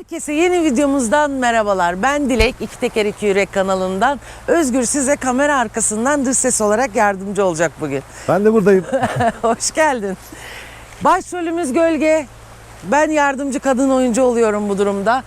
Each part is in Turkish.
Herkese yeni videomuzdan merhabalar. Ben Dilek, İki Teker İki Yürek kanalından. Özgür size kamera arkasından dış ses olarak yardımcı olacak bugün. Ben de buradayım. Hoş geldin. Başrolümüz Gölge. Ben yardımcı kadın oyuncu oluyorum bu durumda.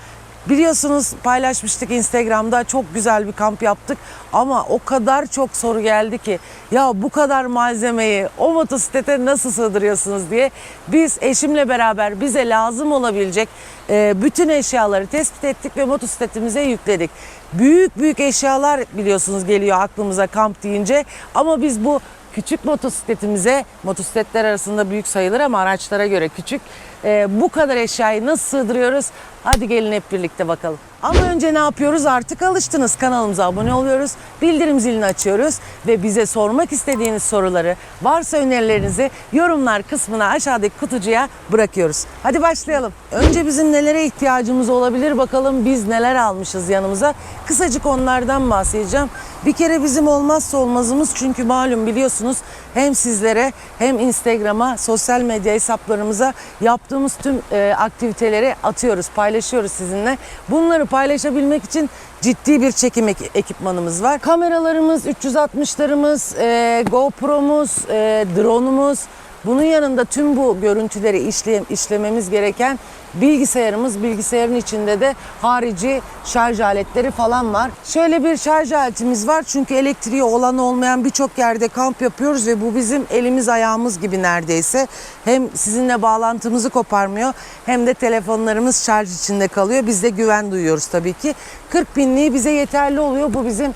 Biliyorsunuz paylaşmıştık Instagram'da çok güzel bir kamp yaptık ama o kadar çok soru geldi ki ya bu kadar malzemeyi o motosiklete nasıl sığdırıyorsunuz diye biz eşimle beraber bize lazım olabilecek e, bütün eşyaları tespit ettik ve motosikletimize yükledik. Büyük büyük eşyalar biliyorsunuz geliyor aklımıza kamp deyince ama biz bu küçük motosikletimize, motosikletler arasında büyük sayılır ama araçlara göre küçük. Ee, bu kadar eşyayı nasıl sığdırıyoruz? Hadi gelin hep birlikte bakalım. Ama önce ne yapıyoruz? Artık alıştınız. Kanalımıza abone oluyoruz. Bildirim zilini açıyoruz. Ve bize sormak istediğiniz soruları, varsa önerilerinizi yorumlar kısmına aşağıdaki kutucuya bırakıyoruz. Hadi başlayalım. Önce bizim nelere ihtiyacımız olabilir bakalım biz neler almışız yanımıza. Kısacık onlardan bahsedeceğim. Bir kere bizim olmazsa olmazımız çünkü malum biliyorsunuz hem sizlere hem Instagram'a, sosyal medya hesaplarımıza yaptığımız tüm e, aktiviteleri atıyoruz, paylaşıyoruz sizinle. Bunları paylaşabilmek için ciddi bir çekim ek- ekipmanımız var. Kameralarımız, 360'larımız, e, GoPro'muz, e, drone'umuz, bunun yanında tüm bu görüntüleri işlem, işlememiz gereken bilgisayarımız, bilgisayarın içinde de harici şarj aletleri falan var. Şöyle bir şarj aletimiz var çünkü elektriği olan olmayan birçok yerde kamp yapıyoruz ve bu bizim elimiz ayağımız gibi neredeyse. Hem sizinle bağlantımızı koparmıyor hem de telefonlarımız şarj içinde kalıyor. Biz de güven duyuyoruz tabii ki. 40 pinliği bize yeterli oluyor. Bu bizim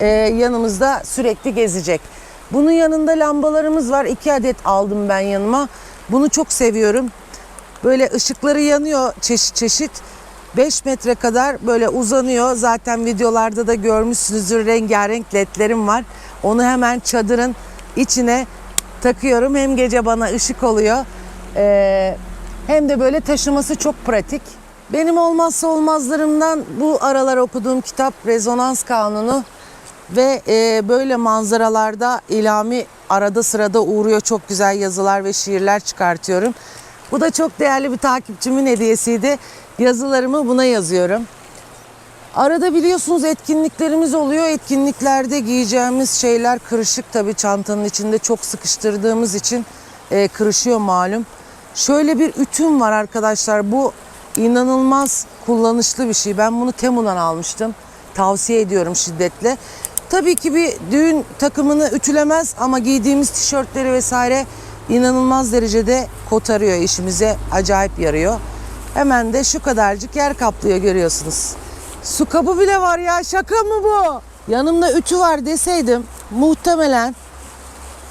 e, yanımızda sürekli gezecek. Bunun yanında lambalarımız var. İki adet aldım ben yanıma. Bunu çok seviyorum. Böyle ışıkları yanıyor çeşit çeşit. 5 metre kadar böyle uzanıyor. Zaten videolarda da görmüşsünüzdür rengarenk ledlerim var. Onu hemen çadırın içine takıyorum. Hem gece bana ışık oluyor. Ee, hem de böyle taşıması çok pratik. Benim olmazsa olmazlarımdan bu aralar okuduğum kitap Rezonans Kanunu ve e, böyle manzaralarda ilami arada sırada uğruyor çok güzel yazılar ve şiirler çıkartıyorum. Bu da çok değerli bir takipçimin hediyesiydi. Yazılarımı buna yazıyorum. Arada biliyorsunuz etkinliklerimiz oluyor. Etkinliklerde giyeceğimiz şeyler kırışık tabii çantanın içinde çok sıkıştırdığımız için e, kırışıyor malum. Şöyle bir ütüm var arkadaşlar. Bu inanılmaz kullanışlı bir şey. Ben bunu Temu'dan almıştım. Tavsiye ediyorum şiddetle. Tabii ki bir düğün takımını ütülemez ama giydiğimiz tişörtleri vesaire inanılmaz derecede kotarıyor işimize. Acayip yarıyor. Hemen de şu kadarcık yer kaplıyor görüyorsunuz. Su kabı bile var ya şaka mı bu? Yanımda ütü var deseydim muhtemelen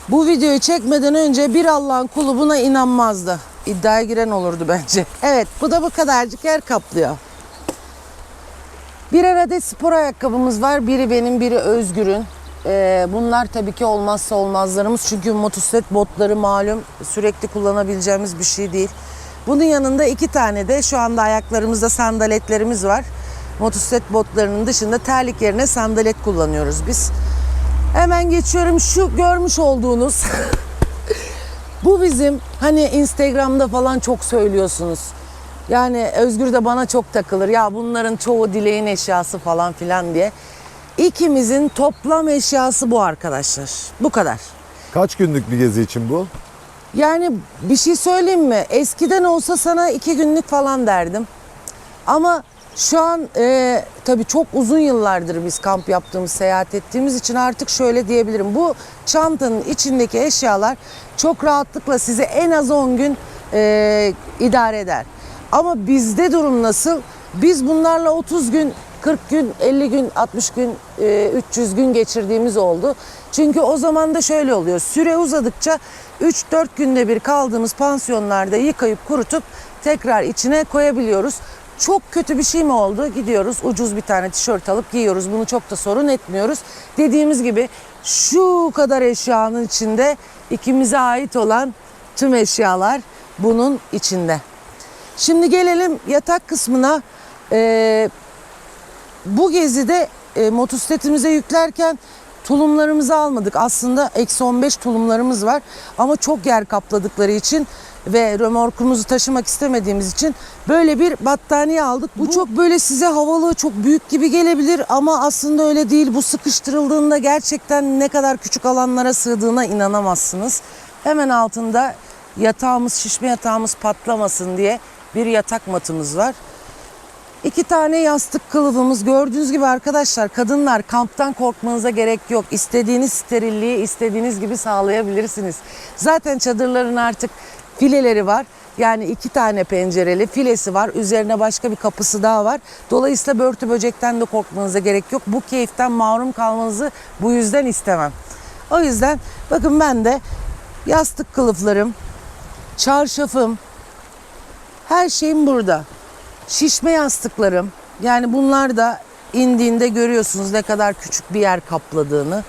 bu videoyu çekmeden önce bir Allah'ın kulu buna inanmazdı. İddiaya giren olurdu bence. Evet bu da bu kadarcık yer kaplıyor. Birer adet spor ayakkabımız var. Biri benim, biri Özgür'ün. Ee, bunlar tabii ki olmazsa olmazlarımız. Çünkü motosiklet botları malum sürekli kullanabileceğimiz bir şey değil. Bunun yanında iki tane de şu anda ayaklarımızda sandaletlerimiz var. Motosiklet botlarının dışında terlik yerine sandalet kullanıyoruz biz. Hemen geçiyorum şu görmüş olduğunuz Bu bizim hani Instagram'da falan çok söylüyorsunuz. Yani Özgür de bana çok takılır. Ya bunların çoğu dileğin eşyası falan filan diye. İkimizin toplam eşyası bu arkadaşlar. Bu kadar. Kaç günlük bir gezi için bu? Yani bir şey söyleyeyim mi? Eskiden olsa sana iki günlük falan derdim. Ama şu an e, tabii çok uzun yıllardır biz kamp yaptığımız, seyahat ettiğimiz için artık şöyle diyebilirim. Bu çantanın içindeki eşyalar çok rahatlıkla size en az 10 gün e, idare eder. Ama bizde durum nasıl? Biz bunlarla 30 gün 40 gün, 50 gün, 60 gün, e, 300 gün geçirdiğimiz oldu. Çünkü o zaman da şöyle oluyor. Süre uzadıkça 3-4 günde bir kaldığımız pansiyonlarda yıkayıp kurutup tekrar içine koyabiliyoruz. Çok kötü bir şey mi oldu? Gidiyoruz ucuz bir tane tişört alıp giyiyoruz. Bunu çok da sorun etmiyoruz. Dediğimiz gibi şu kadar eşyanın içinde ikimize ait olan tüm eşyalar bunun içinde. Şimdi gelelim yatak kısmına. Ee, bu gezide e, motosikletimize yüklerken tulumlarımızı almadık. Aslında eksi 15 tulumlarımız var ama çok yer kapladıkları için ve römorkumuzu taşımak istemediğimiz için böyle bir battaniye aldık. Bu, çok böyle size havalı, çok büyük gibi gelebilir ama aslında öyle değil. Bu sıkıştırıldığında gerçekten ne kadar küçük alanlara sığdığına inanamazsınız. Hemen altında yatağımız, şişme yatağımız patlamasın diye bir yatak matımız var. İki tane yastık kılıfımız. Gördüğünüz gibi arkadaşlar kadınlar kamptan korkmanıza gerek yok. İstediğiniz sterilliği istediğiniz gibi sağlayabilirsiniz. Zaten çadırların artık fileleri var. Yani iki tane pencereli filesi var. Üzerine başka bir kapısı daha var. Dolayısıyla börtü böcekten de korkmanıza gerek yok. Bu keyiften mahrum kalmanızı bu yüzden istemem. O yüzden bakın ben de yastık kılıflarım, çarşafım, her şeyim burada. Şişme yastıklarım. Yani bunlar da indiğinde görüyorsunuz ne kadar küçük bir yer kapladığını.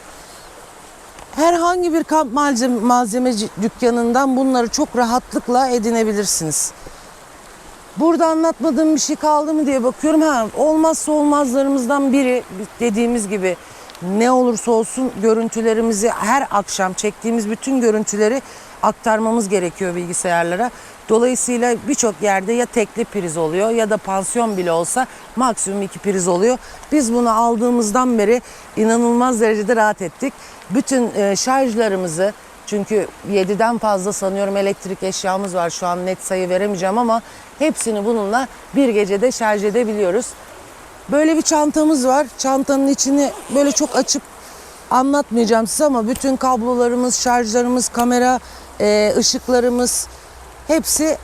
Herhangi bir kamp malzeme, malzemeci dükkanından bunları çok rahatlıkla edinebilirsiniz. Burada anlatmadığım bir şey kaldı mı diye bakıyorum. Ha, olmazsa olmazlarımızdan biri dediğimiz gibi ne olursa olsun görüntülerimizi her akşam çektiğimiz bütün görüntüleri aktarmamız gerekiyor bilgisayarlara. Dolayısıyla birçok yerde ya tekli priz oluyor ya da pansiyon bile olsa maksimum iki priz oluyor. Biz bunu aldığımızdan beri inanılmaz derecede rahat ettik. Bütün e, şarjlarımızı çünkü 7'den fazla sanıyorum elektrik eşyamız var. Şu an net sayı veremeyeceğim ama hepsini bununla bir gecede şarj edebiliyoruz. Böyle bir çantamız var. Çantanın içini böyle çok açıp anlatmayacağım size ama bütün kablolarımız, şarjlarımız, kamera, e, ışıklarımız hepsi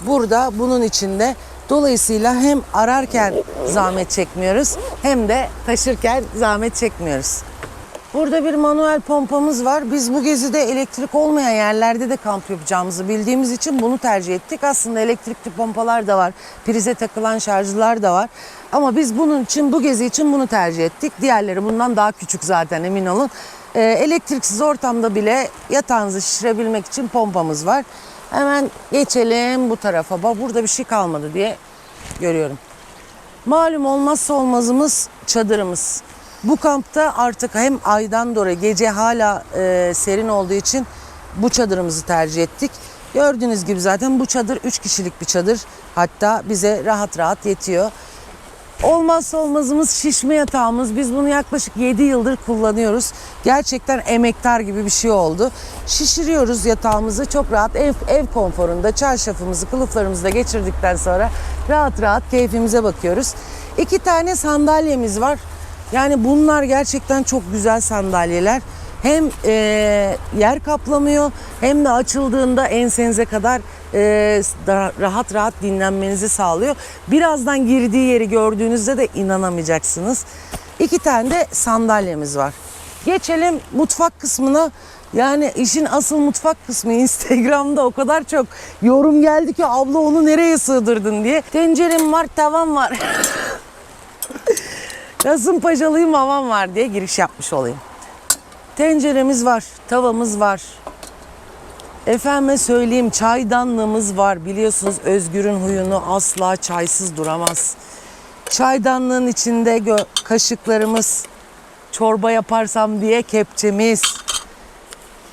burada bunun içinde. Dolayısıyla hem ararken zahmet çekmiyoruz hem de taşırken zahmet çekmiyoruz. Burada bir manuel pompamız var. Biz bu gezide elektrik olmayan yerlerde de kamp yapacağımızı bildiğimiz için bunu tercih ettik. Aslında elektrikli pompalar da var. Prize takılan şarjlar da var. Ama biz bunun için bu gezi için bunu tercih ettik. Diğerleri bundan daha küçük zaten emin olun. Ee, elektriksiz ortamda bile yatağınızı şişirebilmek için pompamız var. Hemen geçelim bu tarafa. Bak burada bir şey kalmadı diye görüyorum. Malum olmazsa olmazımız çadırımız. Bu kampta artık hem aydan dolayı gece hala e, serin olduğu için bu çadırımızı tercih ettik. Gördüğünüz gibi zaten bu çadır 3 kişilik bir çadır. Hatta bize rahat rahat yetiyor. Olmazsa olmazımız şişme yatağımız. Biz bunu yaklaşık 7 yıldır kullanıyoruz. Gerçekten emektar gibi bir şey oldu. Şişiriyoruz yatağımızı çok rahat ev, ev konforunda çarşafımızı kılıflarımızı geçirdikten sonra rahat rahat keyfimize bakıyoruz. İki tane sandalyemiz var. Yani bunlar gerçekten çok güzel sandalyeler. Hem e, yer kaplamıyor hem de açıldığında ensenize kadar e, rahat rahat dinlenmenizi sağlıyor. Birazdan girdiği yeri gördüğünüzde de inanamayacaksınız. İki tane de sandalyemiz var. Geçelim mutfak kısmına. Yani işin asıl mutfak kısmı Instagram'da o kadar çok yorum geldi ki abla onu nereye sığdırdın diye. Tencerem var, tavam var. Kasımpaşalıyım havam var diye giriş yapmış olayım. Tenceremiz var, tavamız var. Efendime söyleyeyim çaydanlığımız var. Biliyorsunuz Özgür'ün huyunu asla çaysız duramaz. Çaydanlığın içinde kaşıklarımız, çorba yaparsam diye kepçemiz.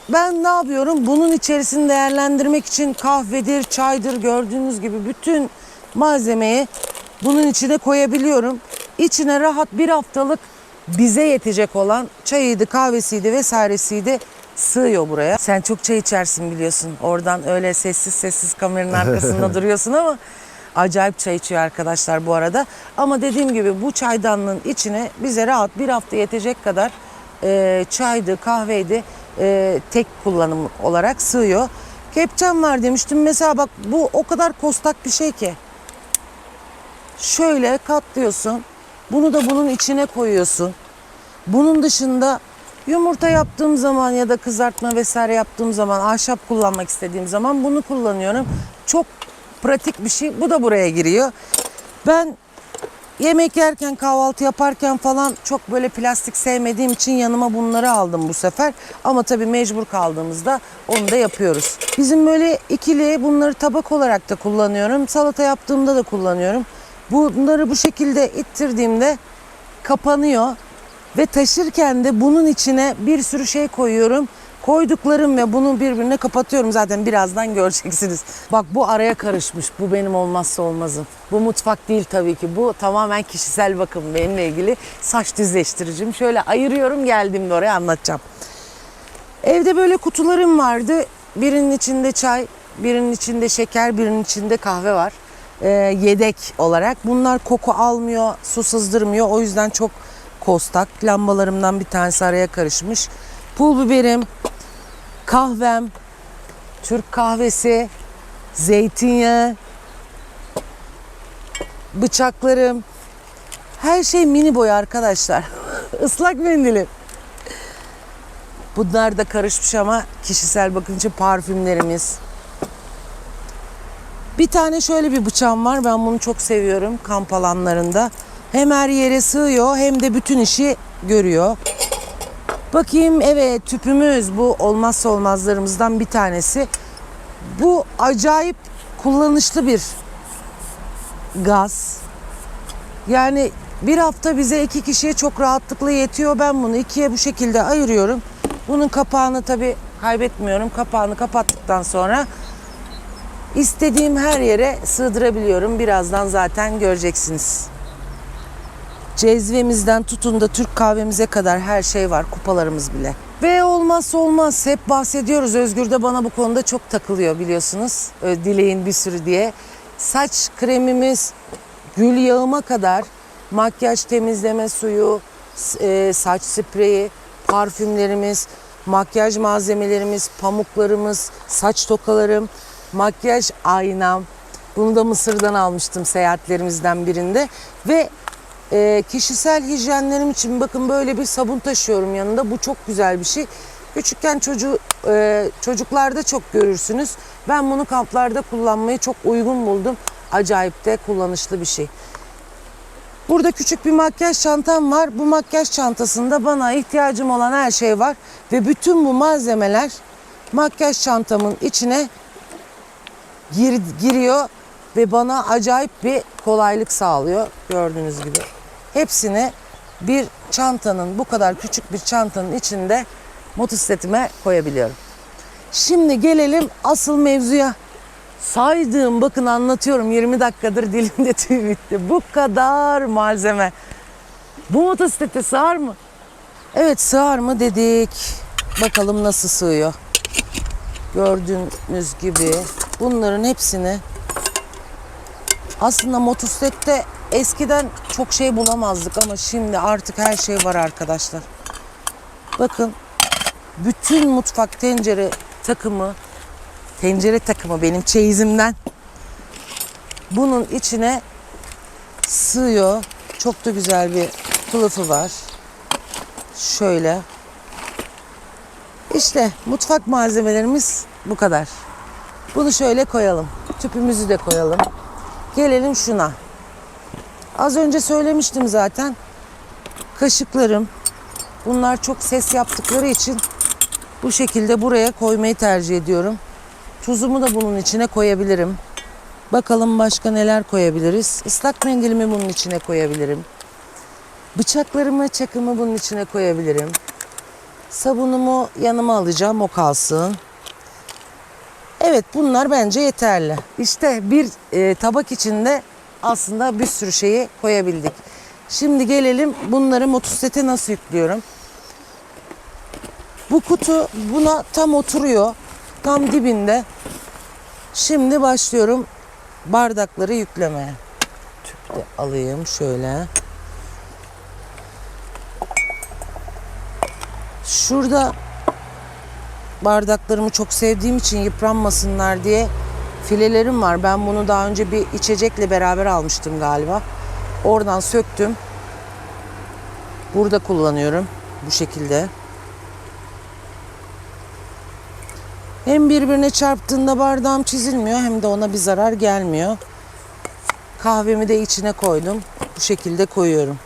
Ben ne yapıyorum? Bunun içerisini değerlendirmek için kahvedir, çaydır gördüğünüz gibi bütün malzemeyi bunun içine koyabiliyorum. İçine rahat bir haftalık bize yetecek olan çayıydı, kahvesiydi vesairesiydi sığıyor buraya. Sen çok çay içersin biliyorsun. Oradan öyle sessiz sessiz kameranın arkasında duruyorsun ama acayip çay içiyor arkadaşlar bu arada. Ama dediğim gibi bu çaydanlığın içine bize rahat bir hafta yetecek kadar e, çaydı, kahveydi e, tek kullanım olarak sığıyor. Kepçem var demiştim. Mesela bak bu o kadar kostak bir şey ki. Şöyle katlıyorsun. Bunu da bunun içine koyuyorsun. Bunun dışında yumurta yaptığım zaman ya da kızartma vesaire yaptığım zaman ahşap kullanmak istediğim zaman bunu kullanıyorum. Çok pratik bir şey. Bu da buraya giriyor. Ben yemek yerken kahvaltı yaparken falan çok böyle plastik sevmediğim için yanıma bunları aldım bu sefer. Ama tabii mecbur kaldığımızda onu da yapıyoruz. Bizim böyle ikili bunları tabak olarak da kullanıyorum. Salata yaptığımda da kullanıyorum. Bunları bu şekilde ittirdiğimde kapanıyor ve taşırken de bunun içine bir sürü şey koyuyorum. Koyduklarım ve bunu birbirine kapatıyorum zaten birazdan göreceksiniz. Bak bu araya karışmış. Bu benim olmazsa olmazım. Bu mutfak değil tabii ki. Bu tamamen kişisel bakım benimle ilgili saç düzleştiricim. Şöyle ayırıyorum geldiğimde oraya anlatacağım. Evde böyle kutularım vardı. Birinin içinde çay, birinin içinde şeker, birinin içinde kahve var. Ee, yedek olarak. Bunlar koku almıyor, su sızdırmıyor. O yüzden çok kostak. Lambalarımdan bir tanesi araya karışmış. Pul biberim, kahvem, Türk kahvesi, zeytinyağı, bıçaklarım. Her şey mini boy arkadaşlar. Islak mendilim. Bunlar da karışmış ama kişisel bakınca parfümlerimiz. Bir tane şöyle bir bıçağım var. Ben bunu çok seviyorum kamp alanlarında. Hem her yere sığıyor hem de bütün işi görüyor. Bakayım evet tüpümüz bu olmazsa olmazlarımızdan bir tanesi. Bu acayip kullanışlı bir gaz. Yani bir hafta bize iki kişiye çok rahatlıkla yetiyor. Ben bunu ikiye bu şekilde ayırıyorum. Bunun kapağını tabii kaybetmiyorum. Kapağını kapattıktan sonra istediğim her yere sığdırabiliyorum. Birazdan zaten göreceksiniz. Cezvemizden tutun da Türk kahvemize kadar her şey var. Kupalarımız bile. Ve olmazsa olmaz hep bahsediyoruz. Özgür de bana bu konuda çok takılıyor biliyorsunuz. Ö, Dileğin bir sürü diye. Saç kremimiz gül yağıma kadar makyaj temizleme suyu, e, saç spreyi, parfümlerimiz, makyaj malzemelerimiz, pamuklarımız, saç tokalarım, makyaj aynam. Bunu da Mısır'dan almıştım seyahatlerimizden birinde ve e, kişisel hijyenlerim için bakın böyle bir sabun taşıyorum yanında. Bu çok güzel bir şey. Küçükken çocuğu, e, çocuklarda çok görürsünüz. Ben bunu kamplarda kullanmayı çok uygun buldum. Acayip de kullanışlı bir şey. Burada küçük bir makyaj çantam var. Bu makyaj çantasında bana ihtiyacım olan her şey var. Ve bütün bu malzemeler makyaj çantamın içine gir, giriyor ve bana acayip bir kolaylık sağlıyor gördüğünüz gibi. Hepsini bir çantanın bu kadar küçük bir çantanın içinde motosikletime koyabiliyorum. Şimdi gelelim asıl mevzuya. Saydığım bakın anlatıyorum 20 dakikadır dilimde tüy bitti. Bu kadar malzeme. Bu motosiklete sığar mı? Evet sığar mı dedik. Bakalım nasıl sığıyor. Gördüğünüz gibi bunların hepsini aslında motosiklette eskiden çok şey bulamazdık ama şimdi artık her şey var arkadaşlar. Bakın bütün mutfak tencere takımı, tencere takımı benim çeyizimden bunun içine sığıyor. Çok da güzel bir kılıfı var. Şöyle. İşte mutfak malzemelerimiz bu kadar. Bunu şöyle koyalım. Tüpümüzü de koyalım. Gelelim şuna. Az önce söylemiştim zaten. Kaşıklarım. Bunlar çok ses yaptıkları için bu şekilde buraya koymayı tercih ediyorum. Tuzumu da bunun içine koyabilirim. Bakalım başka neler koyabiliriz. Islak mendilimi bunun içine koyabilirim. Bıçaklarımı, çakımı bunun içine koyabilirim. Sabunumu yanıma alacağım, o kalsın. Evet bunlar bence yeterli. İşte bir e, tabak içinde aslında bir sürü şeyi koyabildik. Şimdi gelelim bunları motosiklete nasıl yüklüyorum. Bu kutu buna tam oturuyor. Tam dibinde. Şimdi başlıyorum bardakları yüklemeye. Tüp de alayım şöyle. Şurada bardaklarımı çok sevdiğim için yıpranmasınlar diye filelerim var. Ben bunu daha önce bir içecekle beraber almıştım galiba. Oradan söktüm. Burada kullanıyorum bu şekilde. Hem birbirine çarptığında bardağım çizilmiyor hem de ona bir zarar gelmiyor. Kahvemi de içine koydum. Bu şekilde koyuyorum.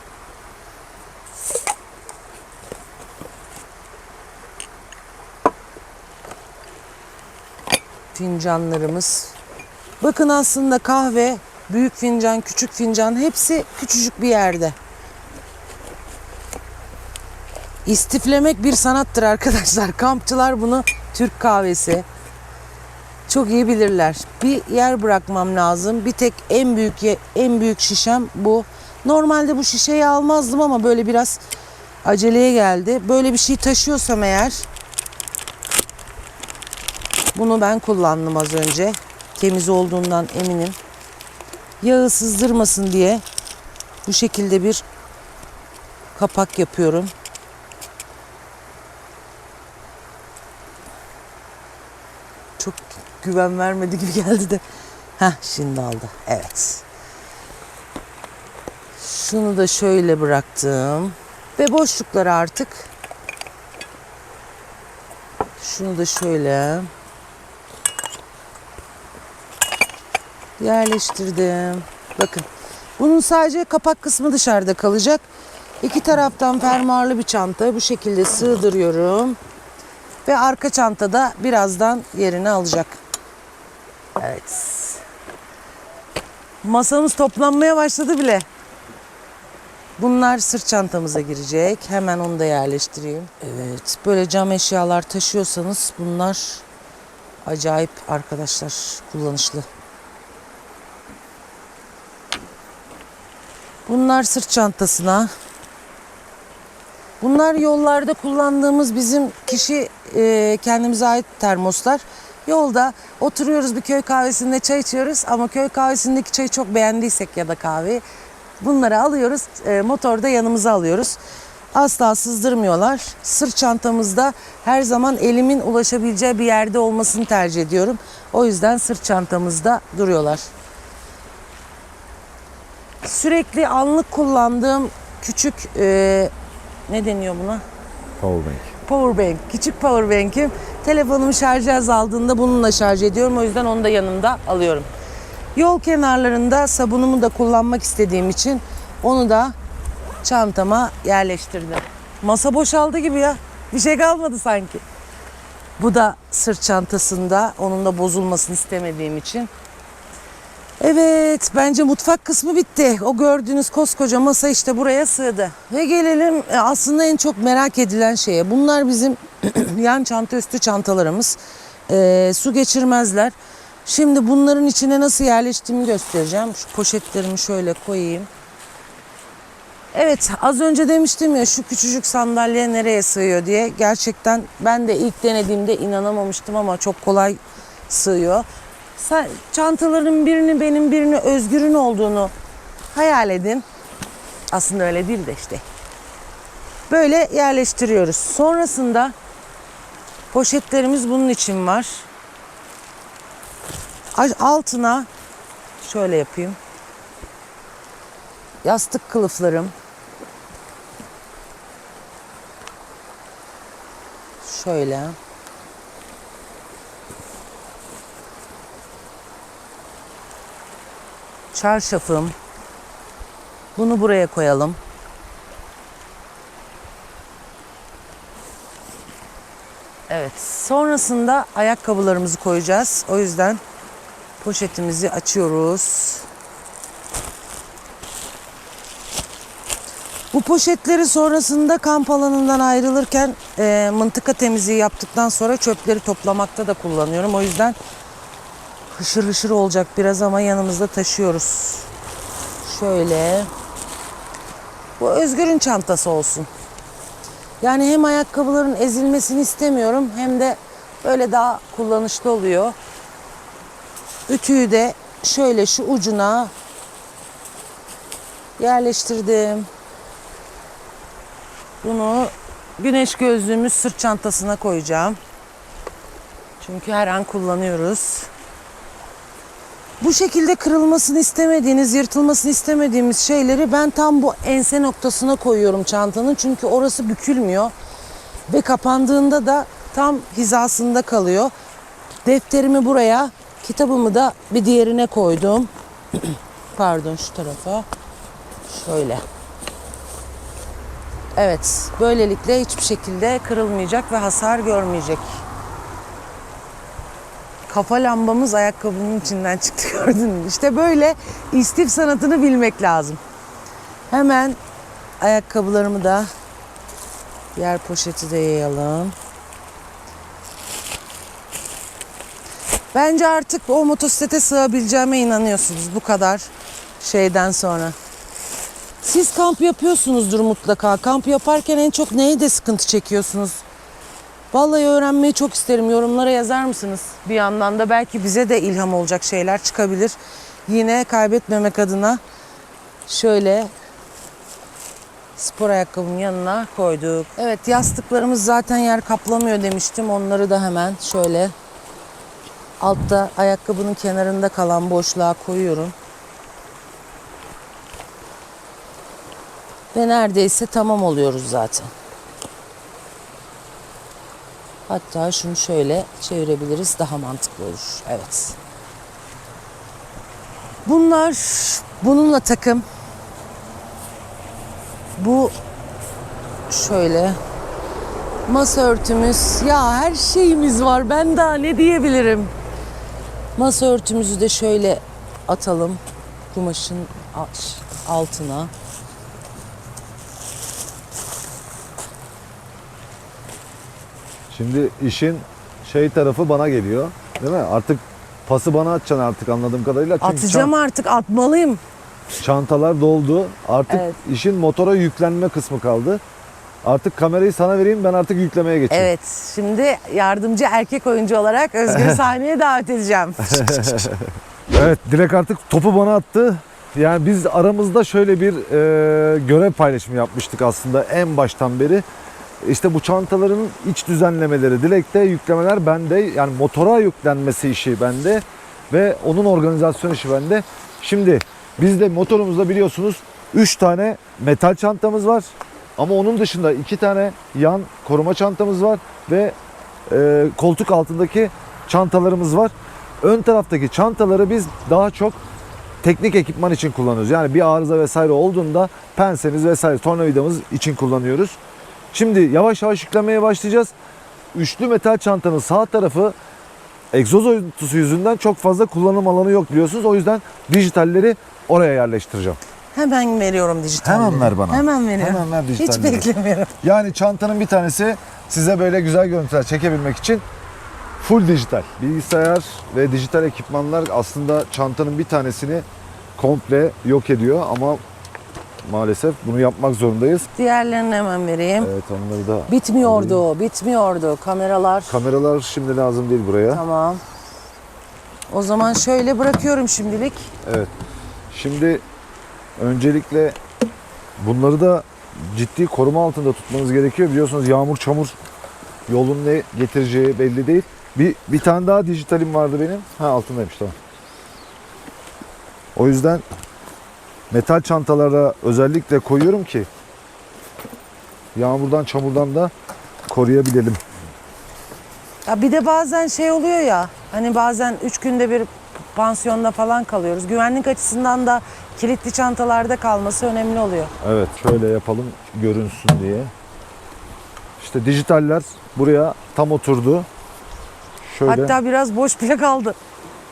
Fincanlarımız. Bakın aslında kahve, büyük fincan, küçük fincan hepsi küçücük bir yerde. İstiflemek bir sanattır arkadaşlar. Kampçılar bunu Türk kahvesi çok iyi bilirler. Bir yer bırakmam lazım. Bir tek en büyük en büyük şişem bu. Normalde bu şişeyi almazdım ama böyle biraz aceleye geldi. Böyle bir şey taşıyorsam eğer bunu ben kullandım az önce. Temiz olduğundan eminim. Yağı sızdırmasın diye bu şekilde bir kapak yapıyorum. Çok güven vermedi gibi geldi de. Heh şimdi aldı. Evet. Şunu da şöyle bıraktım. Ve boşlukları artık şunu da şöyle yerleştirdim. Bakın. Bunun sadece kapak kısmı dışarıda kalacak. İki taraftan fermuarlı bir çanta bu şekilde sığdırıyorum. Ve arka çantada birazdan yerini alacak. Evet. Masamız toplanmaya başladı bile. Bunlar sırt çantamıza girecek. Hemen onu da yerleştireyim. Evet. Böyle cam eşyalar taşıyorsanız bunlar acayip arkadaşlar kullanışlı. Bunlar sırt çantasına. Bunlar yollarda kullandığımız bizim kişi e, kendimize ait termoslar. Yolda oturuyoruz bir köy kahvesinde çay içiyoruz ama köy kahvesindeki çayı çok beğendiysek ya da kahveyi bunları alıyoruz e, motorda yanımıza alıyoruz. Asla sızdırmıyorlar. Sırt çantamızda her zaman elimin ulaşabileceği bir yerde olmasını tercih ediyorum. O yüzden sırt çantamızda duruyorlar. Sürekli anlık kullandığım küçük e, ne deniyor buna? Powerbank. Powerbank. Küçük powerbank'im. Telefonumu şarj azaldığında bununla şarj ediyorum. O yüzden onu da yanımda alıyorum. Yol kenarlarında sabunumu da kullanmak istediğim için onu da çantama yerleştirdim. Masa boşaldı gibi ya. Bir şey kalmadı sanki. Bu da sırt çantasında. Onun da bozulmasını istemediğim için. Evet, bence mutfak kısmı bitti. O gördüğünüz koskoca masa işte buraya sığdı. Ve gelelim e, aslında en çok merak edilen şeye. Bunlar bizim yan çanta üstü çantalarımız. Ee, su geçirmezler. Şimdi bunların içine nasıl yerleştiğimi göstereceğim. Şu poşetlerimi şöyle koyayım. Evet az önce demiştim ya şu küçücük sandalye nereye sığıyor diye. Gerçekten ben de ilk denediğimde inanamamıştım ama çok kolay sığıyor. Sen, çantaların birini benim birini Özgür'ün olduğunu hayal edin. Aslında öyle değil de işte. Böyle yerleştiriyoruz. Sonrasında poşetlerimiz bunun için var. Altına şöyle yapayım. Yastık kılıflarım. Şöyle. Çarşafım. Bunu buraya koyalım. Evet. Sonrasında ayakkabılarımızı koyacağız. O yüzden poşetimizi açıyoruz. Bu poşetleri sonrasında kamp alanından ayrılırken e, mıntıka temizliği yaptıktan sonra çöpleri toplamakta da kullanıyorum. O yüzden hışır hışır olacak biraz ama yanımızda taşıyoruz. Şöyle. Bu Özgür'ün çantası olsun. Yani hem ayakkabıların ezilmesini istemiyorum hem de böyle daha kullanışlı oluyor. Ütüyü de şöyle şu ucuna yerleştirdim. Bunu güneş gözlüğümüz sırt çantasına koyacağım. Çünkü her an kullanıyoruz. Bu şekilde kırılmasını istemediğiniz, yırtılmasını istemediğimiz şeyleri ben tam bu ense noktasına koyuyorum çantanın. Çünkü orası bükülmüyor. Ve kapandığında da tam hizasında kalıyor. Defterimi buraya, kitabımı da bir diğerine koydum. Pardon şu tarafa. Şöyle. Evet, böylelikle hiçbir şekilde kırılmayacak ve hasar görmeyecek. Kafa lambamız ayakkabının içinden çıktı gördün mü? İşte böyle istif sanatını bilmek lazım. Hemen ayakkabılarımı da Diğer poşeti de yayalım. Bence artık o motosiklete sığabileceğime inanıyorsunuz bu kadar şeyden sonra. Siz kamp yapıyorsunuzdur mutlaka. Kamp yaparken en çok neyde sıkıntı çekiyorsunuz? Vallahi öğrenmeyi çok isterim. Yorumlara yazar mısınız? Bir yandan da belki bize de ilham olacak şeyler çıkabilir. Yine kaybetmemek adına şöyle spor ayakkabının yanına koyduk. Evet yastıklarımız zaten yer kaplamıyor demiştim. Onları da hemen şöyle altta ayakkabının kenarında kalan boşluğa koyuyorum. Ve neredeyse tamam oluyoruz zaten. Hatta şunu şöyle çevirebiliriz daha mantıklı olur. Evet. Bunlar bununla takım. Bu şöyle masa örtümüz. Ya her şeyimiz var. Ben daha ne diyebilirim? Masa örtümüzü de şöyle atalım kumaşın altına. Şimdi işin şey tarafı bana geliyor. Değil mi? Artık pası bana atacaksın artık anladığım kadarıyla. Çünkü Atacağım artık atmalıyım. çan- çantalar doldu. Artık Evet. işin motora yüklenme kısmı kaldı. Artık kamerayı sana vereyim ben artık yüklemeye geçeyim. Evet şimdi yardımcı erkek oyuncu olarak Özgür sahneye davet edeceğim. Evet Dilek artık topu bana attı. Yani biz aramızda şöyle bir e, görev paylaşımı yapmıştık aslında en baştan beri. İşte bu çantaların iç düzenlemeleri Dilek'te, yüklemeler bende. Yani motora yüklenmesi işi bende ve onun organizasyon işi bende. Şimdi bizde motorumuzda biliyorsunuz 3 tane metal çantamız var. Ama onun dışında 2 tane yan koruma çantamız var ve e, koltuk altındaki çantalarımız var. Ön taraftaki çantaları biz daha çok teknik ekipman için kullanıyoruz. Yani bir arıza vesaire olduğunda pensemiz vesaire tornavidamız için kullanıyoruz. Şimdi yavaş yavaş yüklemeye başlayacağız. Üçlü metal çantanın sağ tarafı egzoz oyuntusu yüzünden çok fazla kullanım alanı yok biliyorsunuz. O yüzden dijitalleri oraya yerleştireceğim. Hemen veriyorum dijitalleri. Hemen ver bana. Hemen veriyorum. Hemen ver Hiç dijitalleri. beklemiyorum. Yani çantanın bir tanesi size böyle güzel görüntüler çekebilmek için full dijital. Bilgisayar ve dijital ekipmanlar aslında çantanın bir tanesini komple yok ediyor ama maalesef bunu yapmak zorundayız. Diğerlerini hemen vereyim. Evet onları da Bitmiyordu, bitmiyordu. Kameralar. kameralar şimdi lazım değil buraya. Tamam. O zaman şöyle bırakıyorum şimdilik. Evet. Şimdi öncelikle bunları da ciddi koruma altında tutmanız gerekiyor. Biliyorsunuz yağmur çamur yolun ne getireceği belli değil. Bir, bir tane daha dijitalim vardı benim. Ha altındaymış tamam. O yüzden metal çantalara özellikle koyuyorum ki yağmurdan çamurdan da koruyabilelim. Ya bir de bazen şey oluyor ya. Hani bazen üç günde bir pansiyonda falan kalıyoruz. Güvenlik açısından da kilitli çantalarda kalması önemli oluyor. Evet şöyle yapalım görünsün diye. İşte dijitaller buraya tam oturdu. Şöyle. Hatta biraz boş bile kaldı.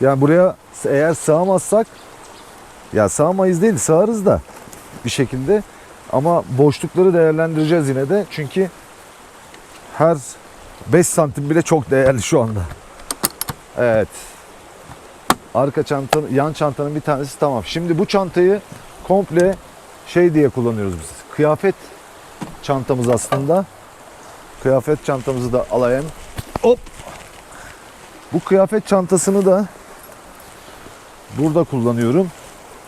Yani buraya eğer sığamazsak ya sığamayız değil sığarız da bir şekilde ama boşlukları değerlendireceğiz yine de çünkü her 5 santim bile çok değerli şu anda. Evet. Arka çantanın, yan çantanın bir tanesi tamam. Şimdi bu çantayı komple şey diye kullanıyoruz biz. Kıyafet çantamız aslında. Kıyafet çantamızı da alayım. Hop. Bu kıyafet çantasını da burada kullanıyorum.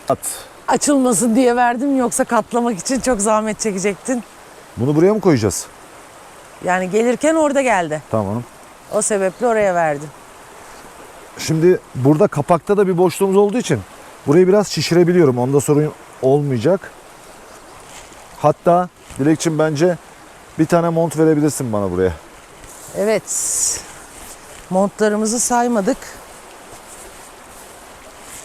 At. Açılmasın diye verdim yoksa katlamak için çok zahmet çekecektin. Bunu buraya mı koyacağız? Yani gelirken orada geldi. Tamam. O sebeple oraya verdim. Şimdi burada kapakta da bir boşluğumuz olduğu için burayı biraz şişirebiliyorum. Onda sorun olmayacak. Hatta Dilekçim bence bir tane mont verebilirsin bana buraya. Evet. Montlarımızı saymadık.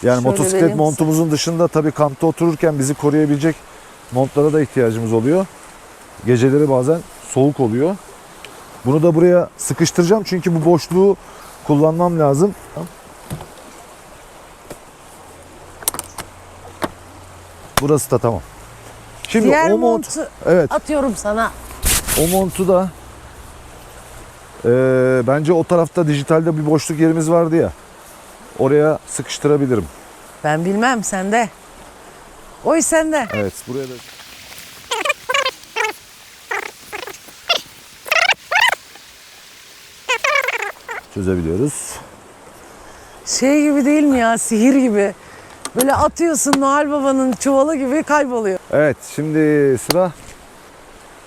Yani Şöyle motosiklet montumuzun dışında tabii kampta otururken bizi koruyabilecek montlara da ihtiyacımız oluyor. Geceleri bazen soğuk oluyor. Bunu da buraya sıkıştıracağım çünkü bu boşluğu kullanmam lazım. Burası da tamam. Şimdi Diğer o mont montu evet atıyorum sana. O montu da eee, bence o tarafta dijitalde bir boşluk yerimiz vardı ya. Oraya sıkıştırabilirim. Ben bilmem sende. Oy sende. Evet buraya da çözebiliyoruz. Şey gibi değil mi ya sihir gibi. Böyle atıyorsun Noel Baba'nın çuvalı gibi kayboluyor. Evet şimdi sıra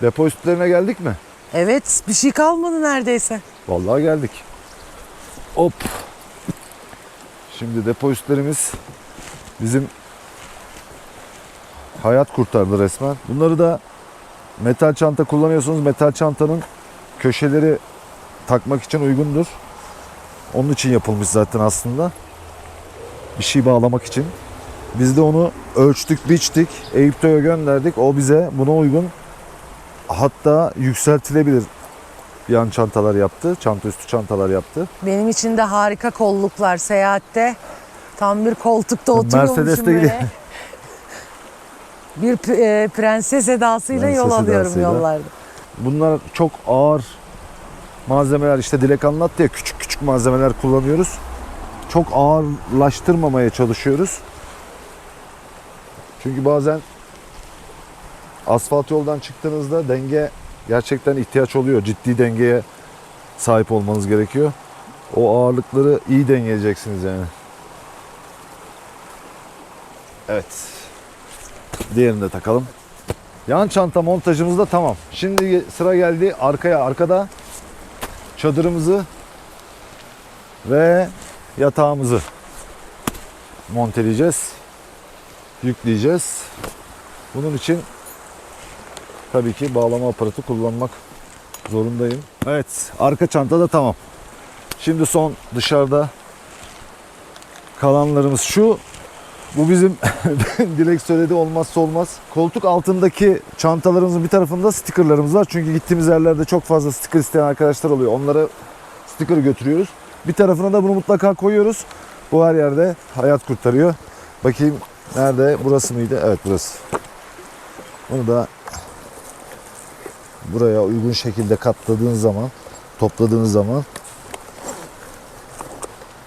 depo üstlerine geldik mi? Evet bir şey kalmadı neredeyse. Vallahi geldik. Hop. Şimdi depo üstlerimiz bizim hayat kurtardı resmen. Bunları da metal çanta kullanıyorsunuz. Metal çantanın köşeleri takmak için uygundur. Onun için yapılmış zaten aslında. Bir şey bağlamak için. Biz de onu ölçtük, biçtik. Eyüp'te gönderdik. O bize buna uygun hatta yükseltilebilir yan çantalar yaptı. Çanta üstü çantalar yaptı. Benim için de harika kolluklar seyahatte. Tam bir koltukta oturuyormuşum Mercedes'te böyle. gidiyor. Bir e, prenses edasıyla yol Prenses alıyorum edasıyla. yollarda. Bunlar çok ağır malzemeler işte Dilek anlattı ya küçük küçük malzemeler kullanıyoruz. Çok ağırlaştırmamaya çalışıyoruz. Çünkü bazen asfalt yoldan çıktığınızda denge gerçekten ihtiyaç oluyor. Ciddi dengeye sahip olmanız gerekiyor. O ağırlıkları iyi dengeleyeceksiniz yani. Evet. Diğerini de takalım. Yan çanta montajımız da tamam. Şimdi sıra geldi arkaya. Arkada çadırımızı ve yatağımızı monteleyeceğiz. Yükleyeceğiz. Bunun için tabii ki bağlama aparatı kullanmak zorundayım. Evet, arka çanta da tamam. Şimdi son dışarıda kalanlarımız şu. Bu bizim Dilek söyledi olmazsa olmaz. Koltuk altındaki çantalarımızın bir tarafında stickerlarımız var. Çünkü gittiğimiz yerlerde çok fazla sticker isteyen arkadaşlar oluyor. Onlara sticker götürüyoruz. Bir tarafına da bunu mutlaka koyuyoruz. Bu her yerde hayat kurtarıyor. Bakayım nerede? Burası mıydı? Evet burası. Bunu da buraya uygun şekilde katladığınız zaman, topladığınız zaman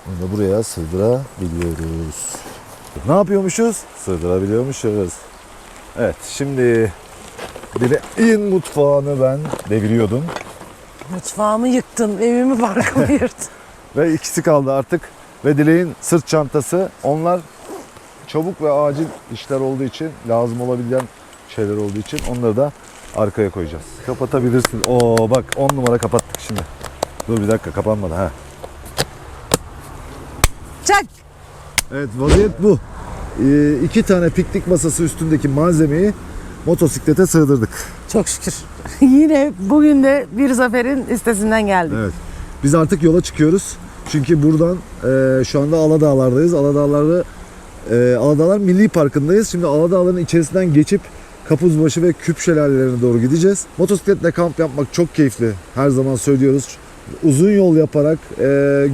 bunu da buraya sığdırabiliyoruz. Ne yapıyormuşuz? Sığdırabiliyormuşuz. Evet şimdi Dileğin mutfağını ben deviriyordum. Mutfağımı yıktın, evimi barkımı yırttın. Ve ikisi kaldı artık. Ve Dileğin sırt çantası. Onlar çabuk ve acil işler olduğu için, lazım olabilen şeyler olduğu için onları da arkaya koyacağız. Kapatabilirsin. Oo bak 10 numara kapattık şimdi. Dur bir dakika kapanmadı ha. Çak! Evet vaziyet bu. Ee, iki tane piknik masası üstündeki malzemeyi motosiklete sığdırdık. Çok şükür. Yine bugün de bir zaferin üstesinden geldik. Evet. Biz artık yola çıkıyoruz. Çünkü buradan e, şu anda Aladağlar'dayız. Aladağlar'da e, Aladağlar Milli Parkı'ndayız. Şimdi Aladağlar'ın içerisinden geçip Kapuzbaşı ve Küp şelalelerine doğru gideceğiz. Motosikletle kamp yapmak çok keyifli. Her zaman söylüyoruz. Uzun yol yaparak e,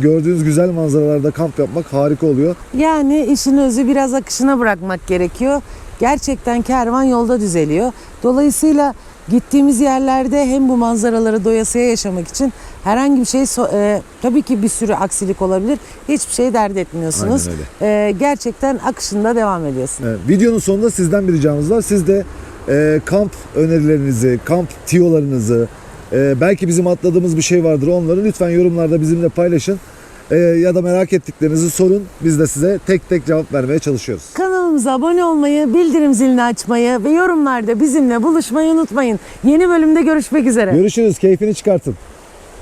gördüğünüz güzel manzaralarda kamp yapmak harika oluyor. Yani işin özü biraz akışına bırakmak gerekiyor. Gerçekten kervan yolda düzeliyor. Dolayısıyla gittiğimiz yerlerde hem bu manzaraları doyasıya yaşamak için herhangi bir şey e, tabii ki bir sürü aksilik olabilir. Hiçbir şey dert etmiyorsunuz. E, gerçekten akışında devam ediyorsun. Evet, videonun sonunda sizden bir ricamız var. Siz de e, kamp önerilerinizi, kamp tiyolarınızı, e, belki bizim atladığımız bir şey vardır onları lütfen yorumlarda bizimle paylaşın. E, ya da merak ettiklerinizi sorun. Biz de size tek tek cevap vermeye çalışıyoruz. Kanalımıza abone olmayı, bildirim zilini açmayı ve yorumlarda bizimle buluşmayı unutmayın. Yeni bölümde görüşmek üzere. Görüşürüz. Keyfini çıkartın.